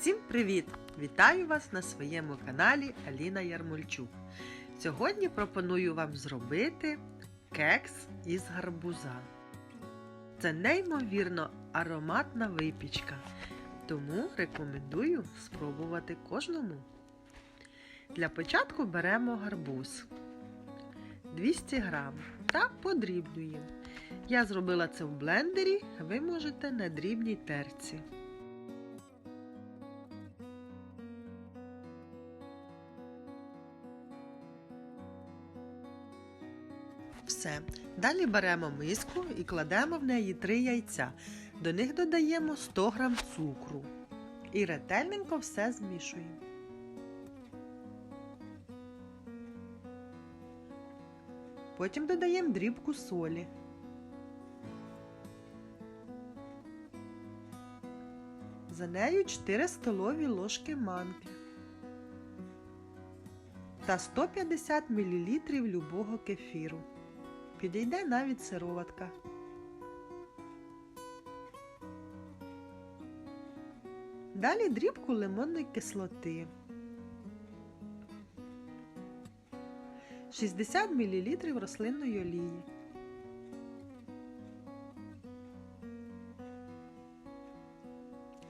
Всім привіт! Вітаю вас на своєму каналі Аліна Ярмольчук. Сьогодні пропоную вам зробити кекс із гарбуза. Це неймовірно ароматна випічка, тому рекомендую спробувати кожному. Для початку беремо гарбуз 200 грам та подрібнюємо. Я зробила це в блендері, ви можете на дрібній терці. Все. Далі беремо миску і кладемо в неї 3 яйця. До них додаємо 100 г цукру. І ретельненько все змішуємо. Потім додаємо дрібку солі. За нею 4 столові ложки манки та 150 мл любого кефіру. Підійде навіть сироватка. Далі дрібку лимонної кислоти. 60 мл рослинної олії.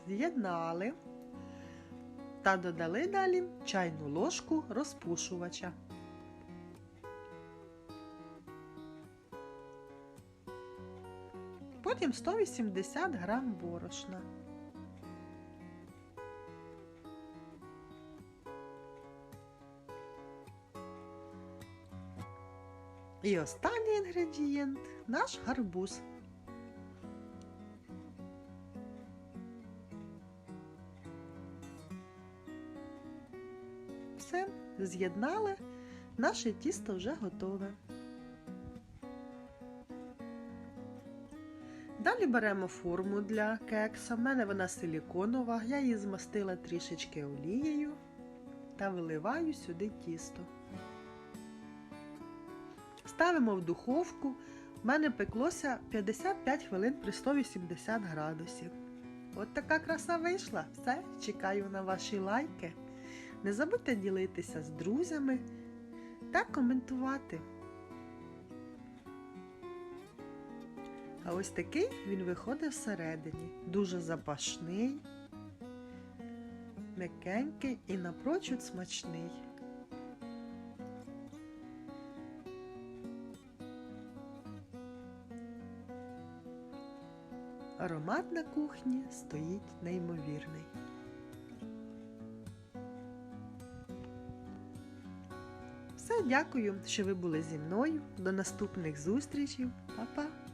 З'єднали та додали далі чайну ложку розпушувача. Потім 180 грам борошна. І останній інгредієнт наш гарбуз. Все, з'єднали, наше тісто вже готове. Далі беремо форму для кекса. В мене вона силіконова, я її змастила трішечки олією та виливаю сюди тісто. Ставимо в духовку. У мене пеклося 55 хвилин при 180 градусів. От така краса вийшла. Все, чекаю на ваші лайки. Не забудьте ділитися з друзями та коментувати. А ось такий він виходить всередині. Дуже запашний, м'якенький і напрочуд смачний. Аромат на кухні стоїть неймовірний. Все, дякую, що ви були зі мною. До наступних зустрічей. Па-па!